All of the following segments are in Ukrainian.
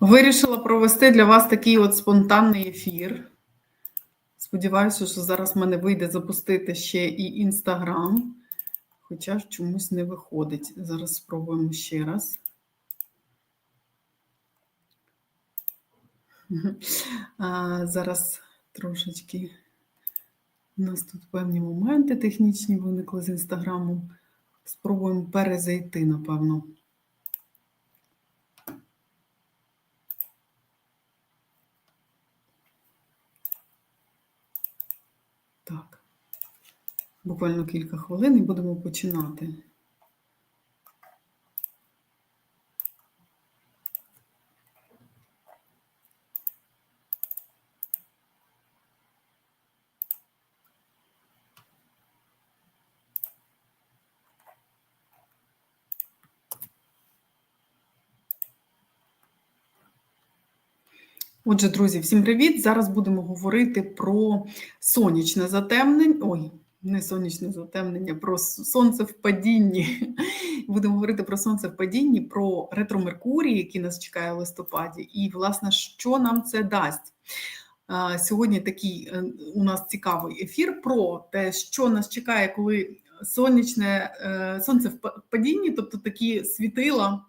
Вирішила провести для вас такий от спонтанний ефір. Сподіваюся, що зараз в мене вийде запустити ще і Інстаграм, хоча чомусь не виходить. Зараз спробуємо ще раз. А, Зараз трошечки у нас тут певні моменти технічні виникли з інстаграмом. Спробуємо перезайти, напевно. Так, буквально кілька хвилин і будемо починати. Отже, друзі, всім привіт! Зараз будемо говорити про сонячне затемнення. Ой, не сонячне затемнення, про сонце в падінні. Будемо говорити про сонце в падінні, про ретро Меркурій, який нас чекає в листопаді, і, власне, що нам це дасть. Сьогодні такий е, у нас цікавий ефір про те, що нас чекає, коли сонячне е, сонце в падінні, тобто такі світила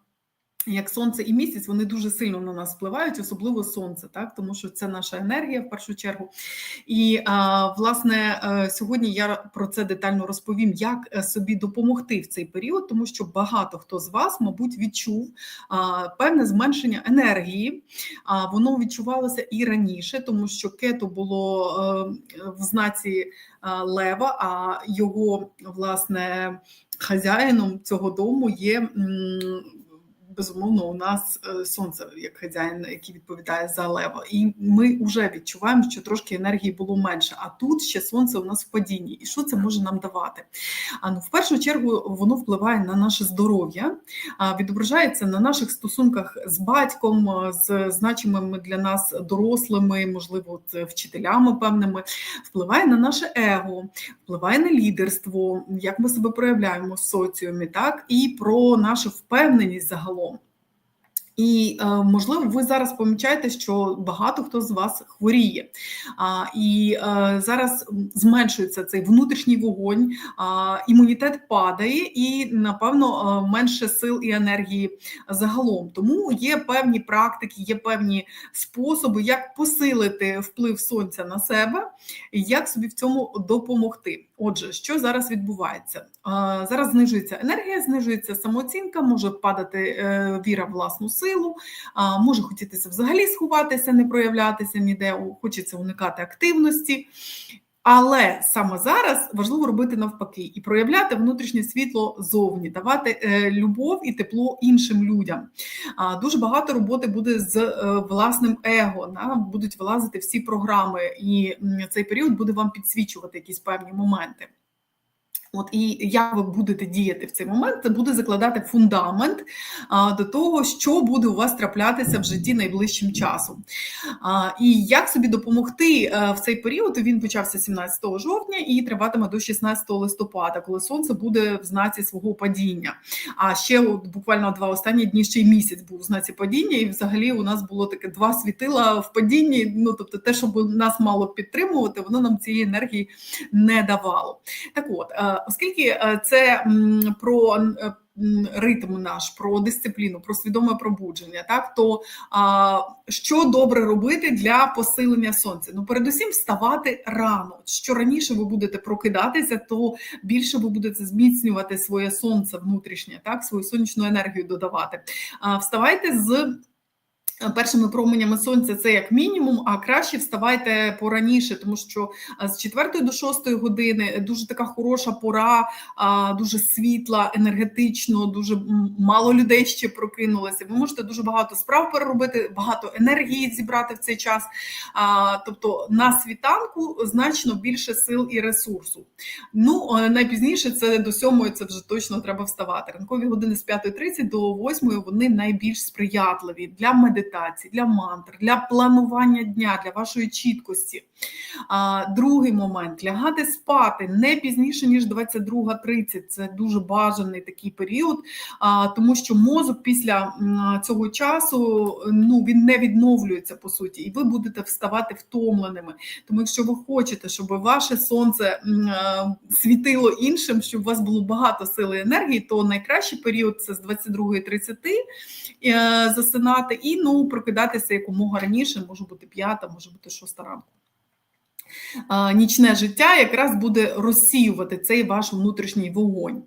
як сонце і місяць, вони дуже сильно на нас впливають, особливо сонце, так тому що це наша енергія в першу чергу. І а, власне е, сьогодні я про це детально розповім, як е, собі допомогти в цей період, тому що багато хто з вас, мабуть, відчув а, певне зменшення енергії. А воно відчувалося і раніше, тому що кето було а, е, в знаці а, лева, а його власне хазяїном цього дому є безумовно у нас е, сонце як хазяїн, який відповідає за лево, і ми вже відчуваємо, що трошки енергії було менше. А тут ще сонце у нас в падінні. І що це може нам давати? А ну в першу чергу воно впливає на наше здоров'я, відображається на наших стосунках з батьком, з значимими для нас дорослими, можливо, вчителями певними, впливає на наше его, впливає на лідерство, як ми себе проявляємо в соціумі, так і про нашу впевненість загалом. І е, можливо, ви зараз помічаєте, що багато хто з вас хворіє, і е, зараз зменшується цей внутрішній вогонь, імунітет падає, і напевно е, менше сил і енергії загалом. Тому є певні практики, є певні способи, як посилити вплив сонця на себе, і як собі в цьому допомогти. Отже, що зараз відбувається? Зараз знижується енергія, знижується самооцінка, може падати віра в власну силу силу, може хотітися взагалі сховатися, не проявлятися ніде, хочеться уникати активності. Але саме зараз важливо робити навпаки і проявляти внутрішнє світло зовні, давати е, любов і тепло іншим людям. Дуже багато роботи буде з е, власним его. Будуть вилазити всі програми, і цей період буде вам підсвічувати якісь певні моменти. От і як ви будете діяти в цей момент, це буде закладати фундамент а, до того, що буде у вас траплятися в житті найближчим часом. А, І як собі допомогти а, е, в цей період? Він почався 17 жовтня і триватиме до 16 листопада, коли сонце буде в знаці свого падіння. А ще от, буквально два останні дні ще й місяць був в знаці падіння, і взагалі у нас було таке два світила в падінні. Ну тобто, те, що нас мало підтримувати, воно нам цієї енергії не давало. Так от. Оскільки е, це про е, ритм наш, про дисципліну, про свідоме пробудження, так то що добре робити для посилення сонця? Ну, передусім, вставати рано. Що раніше ви будете прокидатися, то більше ви будете зміцнювати своє сонце внутрішнє, так свою сонячну енергію додавати. Вставайте з Першими променями сонця це як мінімум, а краще вставайте пораніше, тому що з 4 до 6 години дуже така хороша пора, дуже світла, енергетично, дуже мало людей ще прокинулося. Ви можете дуже багато справ переробити, багато енергії зібрати в цей час. Тобто на світанку значно більше сил і ресурсу. Ну найпізніше це до 7 це вже точно треба вставати. Ранкові години з 5.30 до 8 вони найбільш сприятливі для медитації медитацій, для мантр, для планування дня, для вашої чіткості. Другий момент лягати спати не пізніше, ніж 22.30. Це дуже бажаний такий період, тому що мозок після цього часу ну, він не відновлюється по суті, і ви будете вставати втомленими. Тому, якщо ви хочете, щоб ваше сонце е, світило іншим, щоб у вас було багато сили і енергії, то найкращий період це з 22.30 е, засинати і ну, прокидатися якомога раніше, може бути п'ята, може бути шоста ранку. Нічне життя якраз буде розсіювати цей ваш внутрішній вогонь.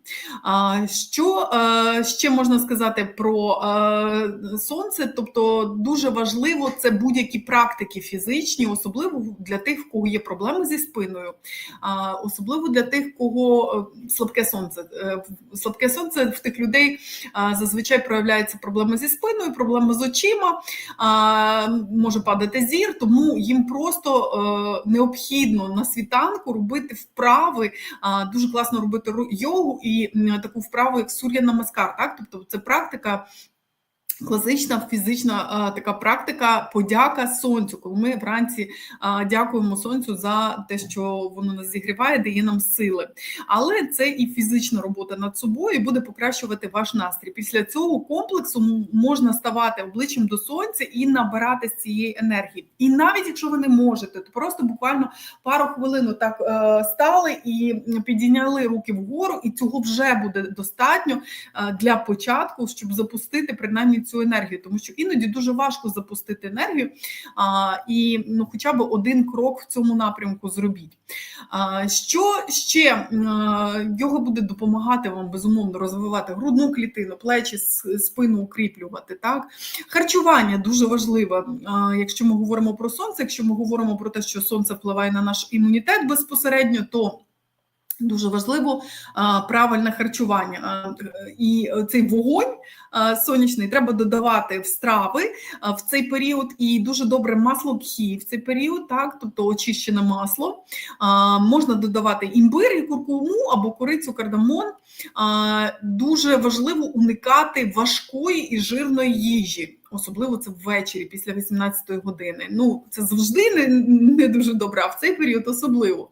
Що е, ще можна сказати про е, сонце? Тобто дуже важливо це будь-які практики фізичні, особливо для тих, в кого є проблеми зі спиною, особливо для тих, кого е, слабке сонце. Слабке сонце в тих людей зазвичай проявляються проблеми зі спиною, проблеми з очима, може падати зір, тому їм просто е, необхідно на світанку робити вправи. Дуже класно робити йогу і таку вправу, як сур'я намаскар. Так? Тобто це практика. Класична фізична а, така практика подяка сонцю, коли ми вранці а, дякуємо сонцю за те, що воно нас зігріває, дає нам сили. Але це і фізична робота над собою буде покращувати ваш настрій. Після цього комплексу можна ставати обличчям до сонця і набирати з цієї енергії. І навіть якщо ви не можете, то просто буквально пару хвилин так е, стали і підійняли руки вгору, і цього вже буде достатньо е, для початку, щоб запустити принаймні цю енергію, тому що іноді дуже важко запустити енергію, а, і ну, хоча б один крок в цьому напрямку зробіть. А, Що ще йога буде допомагати вам безумовно розвивати грудну клітину, плечі, спину укріплювати. Так? Харчування дуже важливе, якщо ми говоримо про сонце, якщо ми говоримо про те, що сонце впливає на наш імунітет безпосередньо, то Дуже важливо правильне харчування. І цей вогонь сонячний треба додавати в страви в цей період, і дуже добре масло кхі в цей період, так, тобто очищене масло. Можна додавати імбир і куркуму або корицю кардамон. Дуже важливо уникати важкої і жирної їжі. Особливо це ввечері після 18-ї години. Ну, це завжди не, не дуже добре, а в цей період особливо.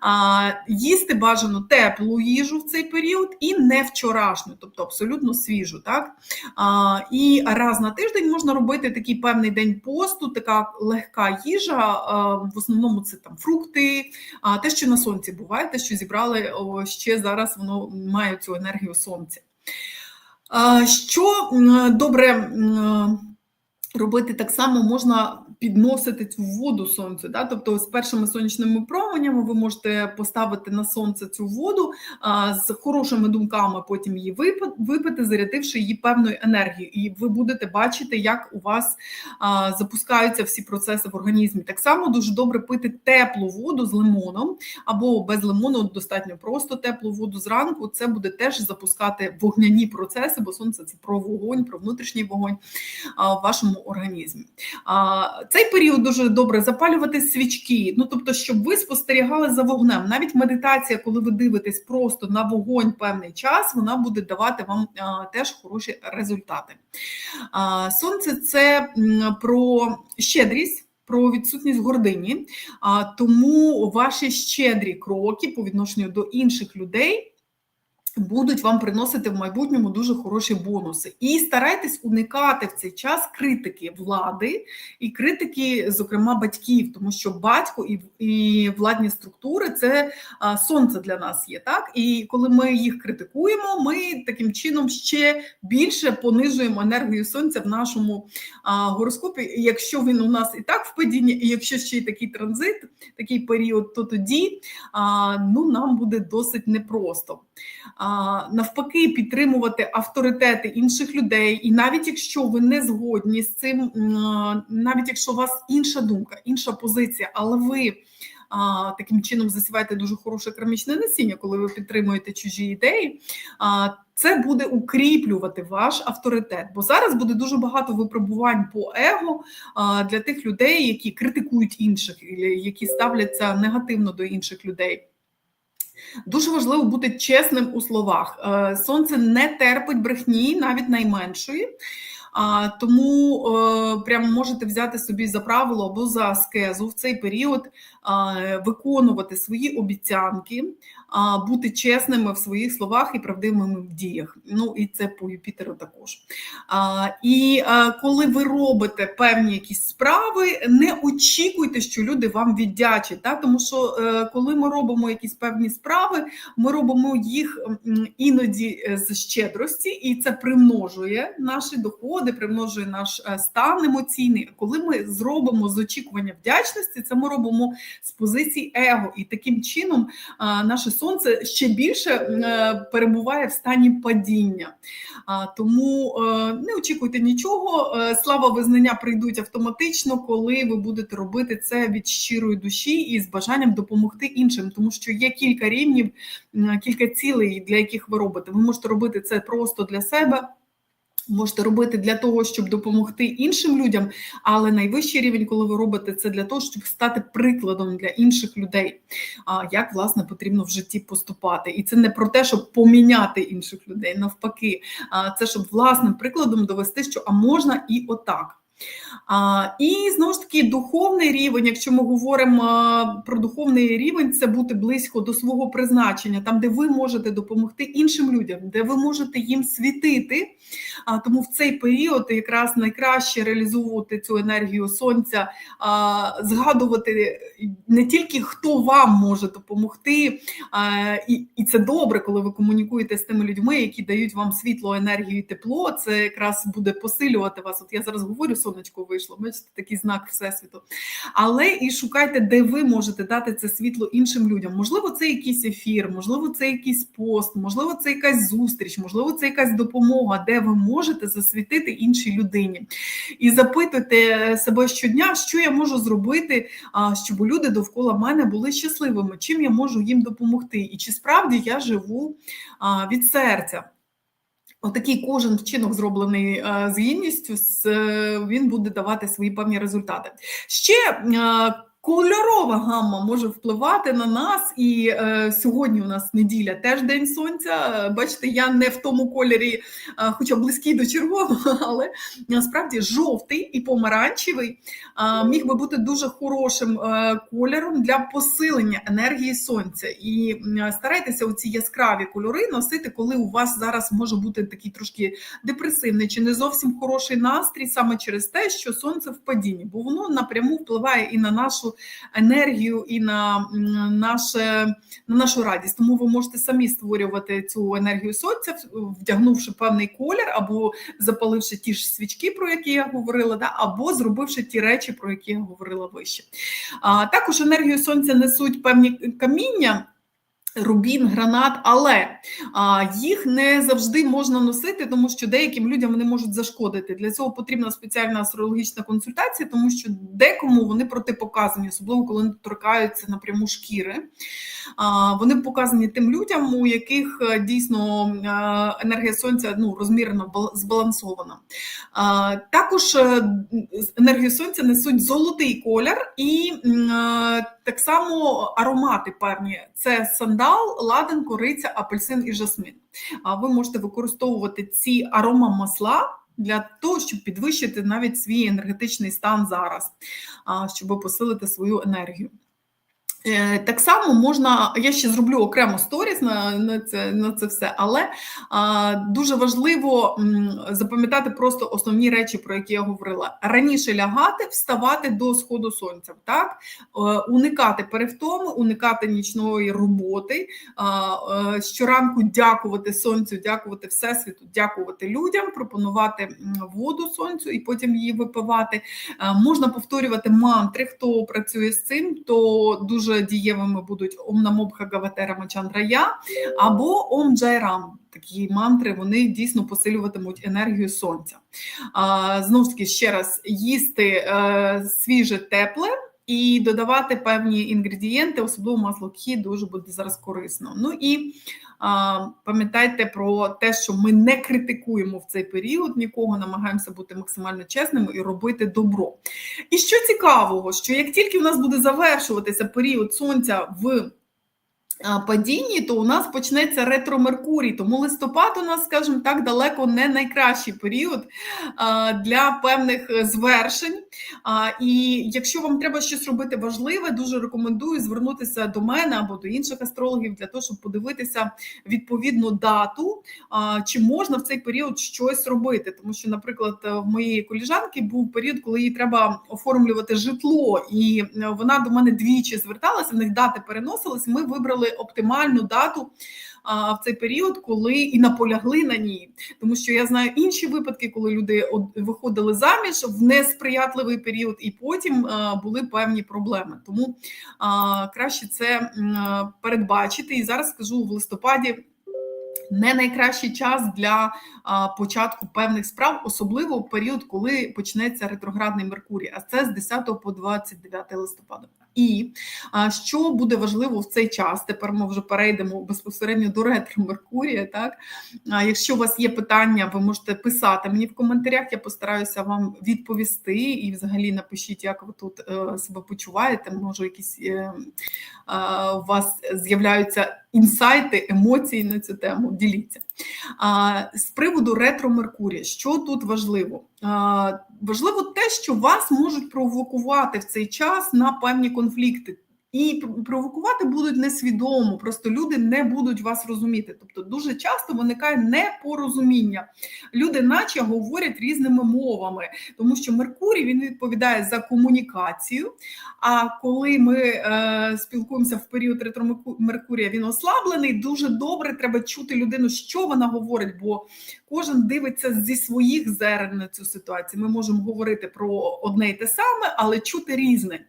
А, їсти бажано теплу їжу в цей період і не вчорашню, тобто абсолютно свіжу. Так? А, і раз на тиждень можна робити такий певний день посту, така легка їжа. А, в основному це там фрукти, а, те, що на сонці буває, те, що зібрали о, ще зараз, воно має цю енергію сонця. Що добре робити так само можна підносити цю воду сонцю. Да? Тобто з першими сонячними променями ви можете поставити на сонце цю воду а, з хорошими думками, потім її випити, зарядивши її певною енергією. І ви будете бачити, як у вас а, запускаються всі процеси в організмі. Так само дуже добре пити теплу воду з лимоном або без лимону, достатньо просто теплу воду зранку. Це буде теж запускати вогняні процеси, бо сонце це про вогонь, про внутрішній вогонь а, в вашому організмі. А, Цей період дуже добре запалювати свічки. Ну тобто, щоб ви спостерігали за вогнем. Навіть медитація, коли ви дивитесь просто на вогонь певний час, вона буде давати вам теж хороші результати. Сонце це про щедрість. Про відсутність гордині, тому ваші щедрі кроки по відношенню до інших людей будуть вам приносити в майбутньому дуже хороші бонуси. І старайтесь уникати в цей час критики влади і критики, зокрема, батьків, тому що батько і, і владні структури це сонце для нас є. Так, і коли ми їх критикуємо, ми таким чином ще більше понижуємо енергію сонця в нашому гороскопі. Якщо він у нас і так в падінні, і якщо ще й такий транзит, такий період, то тоді ну, нам буде досить непросто навпаки підтримувати авторитети інших людей, і навіть якщо ви не згодні з цим, навіть якщо у вас інша думка, інша позиція, але ви таким чином засіваєте дуже хороше керамічне насіння, коли ви підтримуєте чужі ідеї. Це буде укріплювати ваш авторитет, бо зараз буде дуже багато випробувань по его для тих людей, які критикують інших, які ставляться негативно до інших людей. Дуже важливо бути чесним у словах. Е, Сонце не терпить брехні, навіть найменшої. А, Тому е, прямо можете взяти собі за правило або за аскезу в цей період виконувати свої обіцянки, бути чесними в своїх словах і правдивими в діях. Ну і це по Юпітеру також. І коли ви робите певні якісь справи, не очікуйте, що люди вам віддячать. Так? Тому що е, коли ми робимо якісь певні справи, ми робимо їх іноді е, з щедрості, і це примножує наші доходи, примножує наш е, стан емоційний. Коли ми зробимо з очікування вдячності, це ми робимо з позиції его, і таким чином наше сонце ще більше перебуває в стані падіння. Тому не очікуйте нічого. Слава визнання прийдуть автоматично, коли ви будете робити це від щирої душі і з бажанням допомогти іншим, тому що є кілька рівнів, кілька цілей, для яких ви робите. Ви можете робити це просто для себе. Можете робити для того, щоб допомогти іншим людям, але найвищий рівень, коли ви робите це для того, щоб стати прикладом для інших людей, як власне потрібно в житті поступати. І це не про те, щоб поміняти інших людей, навпаки, це щоб власним прикладом довести, що а можна і отак. А, І знову ж таки, духовний рівень, якщо ми говоримо про духовний рівень, це бути близько до свого призначення, там, де ви можете допомогти іншим людям, де ви можете їм світити. А, Тому в цей період якраз найкраще реалізовувати цю енергію сонця, а, згадувати не тільки хто вам може допомогти, а, і, і це добре, коли ви комунікуєте з тими людьми, які дають вам світло, енергію і тепло. Це якраз буде посилювати вас. От я зараз говорю сонечко вийшло, бачите, такий знак Всесвіту. Але і шукайте, де ви можете дати це світло іншим людям. Можливо, це якийсь ефір, можливо, це якийсь пост, можливо, це якась зустріч, можливо, це якась допомога, де ви можете засвітити іншій людині. І запитуйте себе щодня, що я можу зробити, щоб люди довкола мене були щасливими, чим я можу їм допомогти. І чи справді я живу від серця. Отакий кожен вчинок зроблений е, з гідністю, е, він буде давати свої певні результати. Ще е, Кольорова гамма може впливати на нас, і е, сьогодні у нас неділя теж день сонця. Бачите, я не в тому кольорі, е, хоча близький до червоного, але насправді жовтий і помаранчевий е, міг би бути дуже хорошим е, кольором для посилення енергії сонця. І е, старайтеся оці яскраві кольори носити, коли у вас зараз може бути такий трошки депресивний чи не зовсім хороший настрій, саме через те, що сонце в падінні, бо воно напряму впливає і на енергію і на наше, на нашу радість. Тому ви можете самі створювати цю енергію сонця, вдягнувши певний колір, або запаливши ті ж свічки, про які я говорила, да, або зробивши ті речі, про які я говорила вище. А, Також енергію сонця несуть певні каміння. Рубін, гранат, але а, їх не завжди можна носити, тому що деяким людям вони можуть зашкодити. Для цього потрібна спеціальна астрологічна консультація, тому що декому вони протипоказані, особливо коли вони торкаються напряму шкіри. А, Вони показані тим людям, у яких е, дійсно е, енергія сонця ну, розмірено збалансована. А, Також е, енергію сонця несуть золотий колір і а, так само аромати певні: це сандал, ладен, кориця, апельсин і жасмин. Ви можете використовувати ці аромамасла для того, щоб підвищити навіть свій енергетичний стан зараз, щоб посилити свою енергію. Е, так само можна, я ще зроблю окремо сторіс на на, це на це все, але а, дуже важливо запам'ятати просто основні речі, про які я говорила. Раніше лягати, вставати до сходу сонця, так е, уникати перевтоми, уникати нічної роботи. А, е, щоранку дякувати сонцю, дякувати всесвіту, дякувати людям, пропонувати воду сонцю і потім її випивати. А, можна повторювати мантри, хто працює з цим, то дуже дуже дієвими будуть Ом Намо Бхагавате Рамачандрая або Ом Джайрам. Такі мантри вони дійсно посилюватимуть енергію сонця. Знову ж таки, ще раз їсти е, свіже тепле. І додавати певні інгредієнти, особливо масло кхі, дуже буде зараз корисно. Ну і Пам'ятайте про те, що ми не критикуємо в цей період нікого, намагаємося бути максимально чесними і робити добро. І що цікавого, що як тільки в нас буде завершуватися період сонця в падінні, то у нас почнеться ретро Меркурій. Тому листопад у нас, скажімо так, далеко не найкращий період для певних е, звершень. І якщо вам треба щось робити важливе, дуже рекомендую звернутися до мене або до інших астрологів для того, щоб подивитися відповідну дату, чи можна в цей період щось робити. Тому що, наприклад, в моєї коліжанки був період, коли їй треба оформлювати житло, і е, вона до мене двічі зверталася. В них дати переносились. Ми вибрали оптимальну дату а, в цей період, коли і наполягли на ній. Тому що я знаю інші випадки, коли люди виходили заміж в несприятливий період, і потім а, були певні проблеми. Тому а, краще це м, передбачити. І зараз скажу в листопаді. Не найкращий час для а, початку певних справ, особливо в період, коли почнеться ретроградний Меркурій, а це з 10 по 29 листопада. І що буде важливо в цей час? Тепер ми вже перейдемо безпосередньо до ретро Меркурія. Так, якщо у вас є питання, ви можете писати мені в коментарях. Я постараюся вам відповісти. І, взагалі, напишіть, як ви тут е, себе почуваєте. Може, якісь е, е, у вас з'являються інсайти, емоції на цю тему. Діліться. З приводу ретро Меркурія, що тут важливо? Важливо те, що вас можуть провокувати в цей час на певні конфлікти. І провокувати будуть несвідомо, просто люди не будуть вас розуміти. Тобто, дуже часто виникає непорозуміння. Люди, наче говорять різними мовами, тому що Меркурій він відповідає за комунікацію. А коли ми е, спілкуємося в період ретро Меркурія, він ослаблений. Дуже добре треба чути людину, що вона говорить, бо кожен дивиться зі своїх зерен на цю ситуацію. Ми можемо говорити про одне й те саме, але чути різне.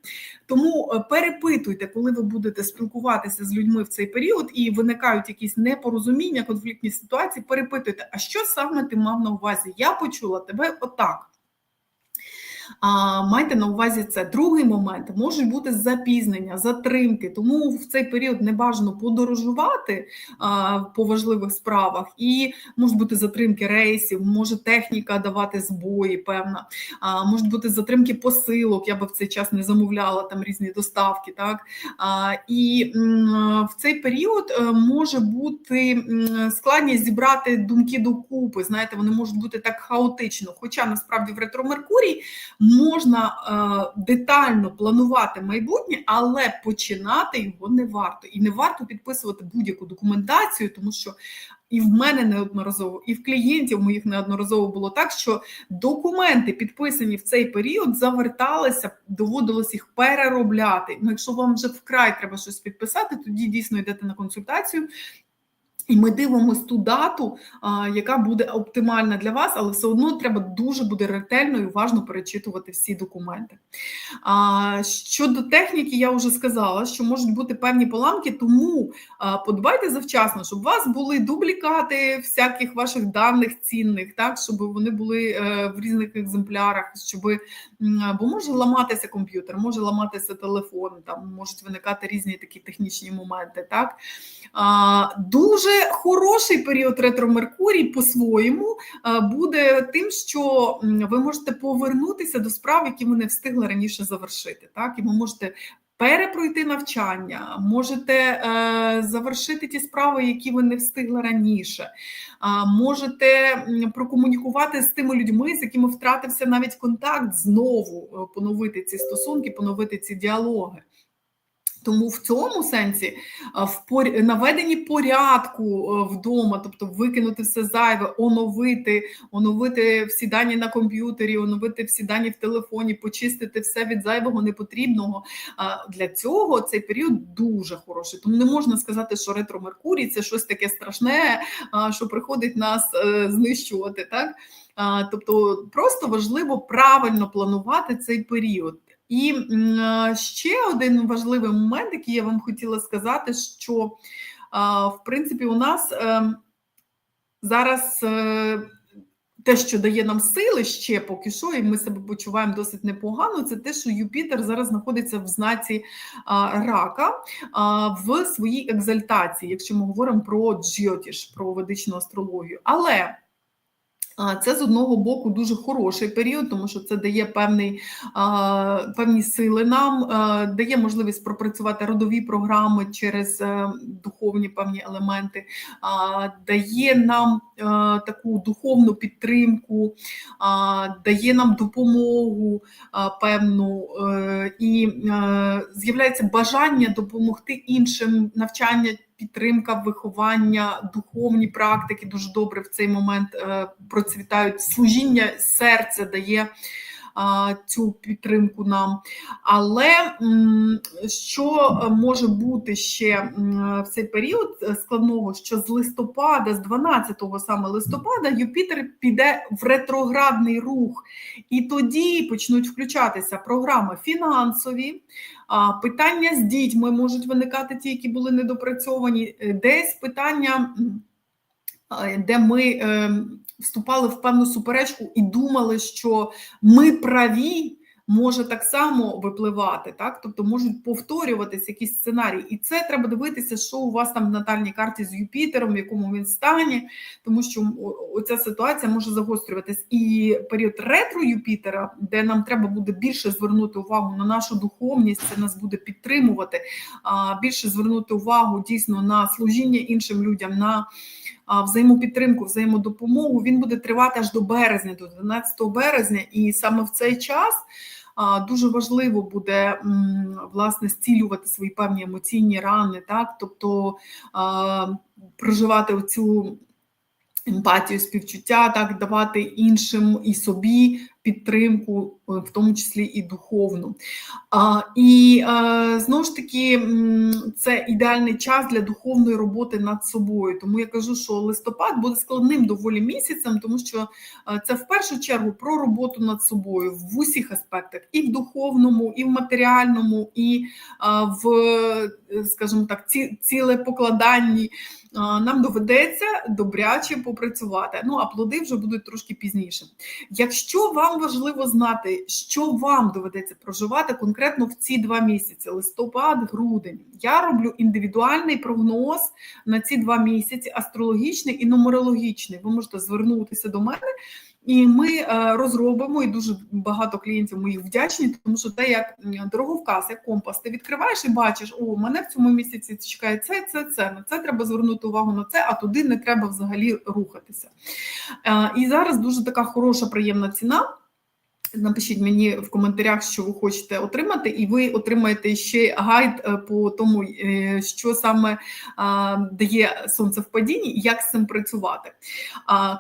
Тому е, перепитуйте, коли ви будете спілкуватися з людьми в цей період і виникають якісь непорозуміння, конфліктні ситуації. Перепитуйте, а що саме ти мав на увазі? Я почула тебе отак. А, Майте на увазі це другий момент можуть бути запізнення, затримки, тому в цей період не бажано подорожувати а, по важливих справах, і можуть бути затримки рейсів, може техніка давати збої, певна, а, можуть бути затримки посилок. Я би в цей час не замовляла там різні доставки. Так а, І м, в цей період е, може бути складність зібрати думки докупи. Знаєте, вони можуть бути так хаотично, хоча насправді в ретро Меркурій можна е, детально планувати майбутнє, але починати його не варто. І не варто підписувати будь-яку документацію, тому що і в мене неодноразово, і в клієнтів моїх неодноразово було так, що документи, підписані в цей період, заверталися, доводилось їх переробляти. Ну, якщо вам вже вкрай треба щось підписати, тоді дійсно йдете на консультацію. І ми дивимося ту дату, яка буде оптимальна для вас, але все одно треба дуже буде ретельно і уважно перечитувати всі документи. Щодо техніки, я вже сказала, що можуть бути певні поламки, тому подбайте завчасно, щоб у вас були дублікати всяких ваших даних цінних, так щоб вони були е, в різних екземплярах, щоб бо може ламатися комп'ютер, може ламатися телефон, там можуть виникати різні такі технічні моменти. Так Дуже хороший період ретро Меркурій по-своєму буде тим, що ви можете повернутися до справ, які ви не встигли раніше завершити. Так, і ви можете. Перепройти навчання, можете е, завершити ті справи, які ви не встигли раніше, е, можете прокомунікувати з тими людьми, з якими втратився навіть контакт, знову е, поновити ці стосунки, поновити ці діалоги. Тому в цьому сенсі в наведенні порядку е, вдома, тобто викинути все зайве, оновити, оновити всі дані на комп'ютері, оновити всі дані в телефоні, почистити все від зайвого непотрібного. Для цього цей період дуже хороший. Тому не можна сказати, що ретро Меркурій це щось таке страшне, що приходить нас е, знищувати. Так? Тобто просто важливо правильно планувати цей період. І ще один важливий момент, який я вам хотіла сказати, що в принципі у нас ем, зараз е, те, що дає нам сили ще поки що, і ми себе почуваємо досить непогано, це те, що Юпітер зараз знаходиться в знаці рака в своїй екзальтації, якщо ми говоримо про джйотіш, про ведичну астрологію. Але Це з одного боку дуже хороший період, тому що це дає певний, певні сили нам, дає можливість пропрацювати родові програми через е, духовні певні елементи, дає нам е, таку духовну підтримку, дає нам допомогу певну е, і з'являється бажання допомогти іншим навчання підтримка, виховання, духовні практики дуже добре в цей момент е, процвітають. Служіння серця дає цю підтримку нам. Але що може бути ще в цей період е, складного, що з листопада, з 12 саме листопада, Юпітер піде в ретроградний рух, і тоді почнуть включатися програми фінансові. Питання з дітьми можуть виникати ті, які були недопрацьовані, е, десь питання, де ми ем, вступали в певну суперечку і думали, що ми праві. Може так само випливати, так тобто можуть повторюватися якісь сценарії, і це треба дивитися, що у вас там в натальній карті з Юпітером, в якому він стані, тому що оця ситуація може загострюватись. І період ретро Юпітера, де нам треба буде більше звернути увагу на нашу духовність, це нас буде підтримувати, більше звернути увагу дійсно на служіння іншим людям. на взаємопідтримку, взаємодопомогу, він буде тривати аж до березня, до 12 березня, і саме в цей час. Дуже важливо буде власне зцілювати свої певні емоційні рани, так тобто проживати оцю емпатію, співчуття, так давати іншим і собі підтримку, е, в тому числі і духовну. І е, знову ж таки, це ідеальний час для духовної роботи над собою. Тому я кажу, що листопад буде складним доволі місяцем, тому що е, це в першу чергу про роботу над собою в усіх аспектах, і в духовному, і в матеріальному, і в, скажімо так, цілепокладанні нам доведеться добряче попрацювати. Ну а плоди вже будуть трошки пізніше. Якщо вам важливо знати, що вам доведеться проживати конкретно в ці два місяці листопад, грудень, я роблю індивідуальний прогноз на ці два місяці, астрологічний і нумерологічний. Ви можете звернутися до мене. І ми е, розробимо, і дуже багато клієнтів моїх вдячні, тому що те, як дороговказ, як компас, ти відкриваєш і бачиш, о, мене в цьому місяці чекає це, це, це. На це треба звернути увагу на це, а туди не треба взагалі рухатися. Е, і зараз дуже така хороша, приємна ціна. Напишіть мені в коментарях, що ви хочете отримати, і ви отримаєте ще гайд е, по тому, е, що саме дає сонцевпадіння і як з цим працювати.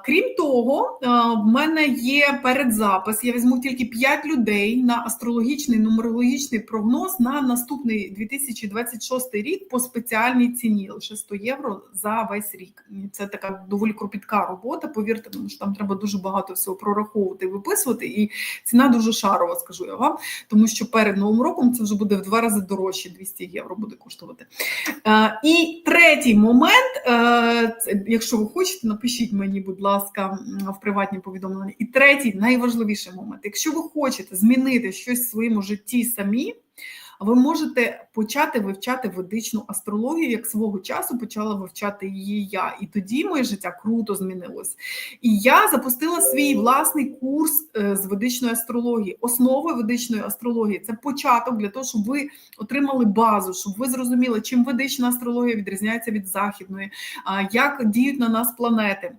Крім того, в мене є передзапис. Я візьму тільки 5 людей на астрологічний нумерологічний прогноз на наступний 2026 рік по спеціальній ціні лише 100 євро за весь рік. Це така доволі кропітка робота. Повірте, тому що там треба дуже багато всього прораховувати виписувати. І Ціна дуже шарова, скажу я вам, тому що перед новим роком це вже буде в два рази дорожче, 200 євро буде коштувати. Е, і третій момент, е, якщо ви хочете, напишіть мені, будь ласка, в приватні повідомлення. І третій найважливіший момент, якщо ви хочете змінити щось в своєму житті самі ви можете почати вивчати ведичну астрологію, як свого часу почала вивчати її я. І тоді моє життя круто змінилось. І я запустила свій власний курс е, з ведичної астрології. Основи ведичної астрології це початок для того, щоб ви отримали базу, щоб ви зрозуміли, чим ведична астрологія відрізняється від західної, як діють на нас планети.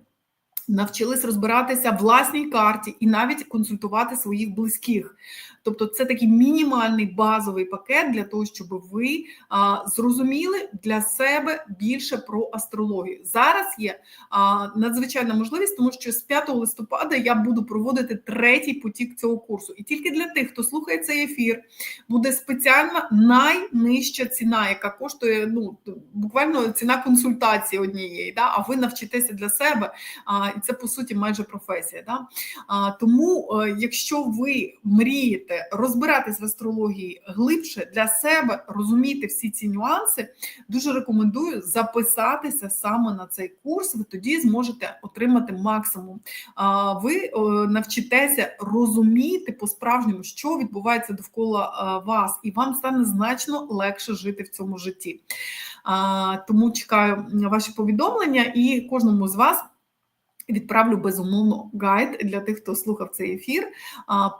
Навчились розбиратися власній карті і навіть консультувати своїх близьких. Тобто, це такий мінімальний базовий пакет для того, щоб ви а, зрозуміли для себе більше про астрологію. Зараз є а, надзвичайна можливість, тому що з 5 листопада я буду проводити третій потік цього курсу. І тільки для тих, хто слухає цей ефір, буде спеціальна найнижча ціна, яка коштує ну буквально ціна консультації однієї. Да? А ви навчитеся для себе, а, і це по суті майже професія. Да? А, Тому, а, е, якщо ви мрієте хочете розбиратись в астрології глибше для себе, розуміти всі ці нюанси, дуже рекомендую записатися саме на цей курс. Ви тоді зможете отримати максимум. Ви навчитеся розуміти по-справжньому, що відбувається довкола вас, і вам стане значно легше жити в цьому житті. Тому чекаю ваші повідомлення і кожному з вас. Відправлю безумовно гайд для тих, хто слухав цей ефір,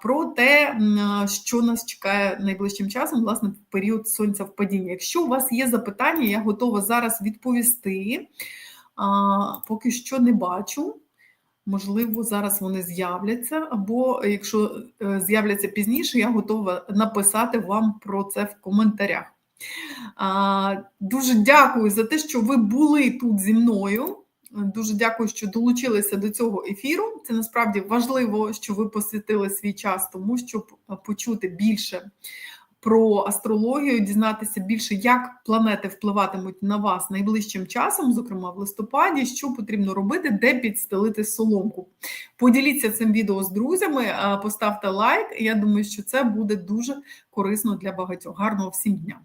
про те, що нас чекає найближчим часом, власне, в період сонця в падінні. Якщо у вас є запитання, я готова зараз відповісти. Поки що не бачу. Можливо, зараз вони з'являться, або якщо е, з'являться пізніше, я готова написати вам про це в коментарях. Дуже дякую за те, що ви були тут зі мною. Дуже дякую, що долучилися до цього ефіру. Це насправді важливо, що ви посвятили свій час, тому щоб почути більше про астрологію, дізнатися більше, як планети впливатимуть на вас найближчим часом, зокрема в листопаді, що потрібно робити, де підстелити соломку. Поділіться цим відео з друзями, поставте лайк. Я думаю, що це буде дуже корисно для багатьох. Гарного всім дня!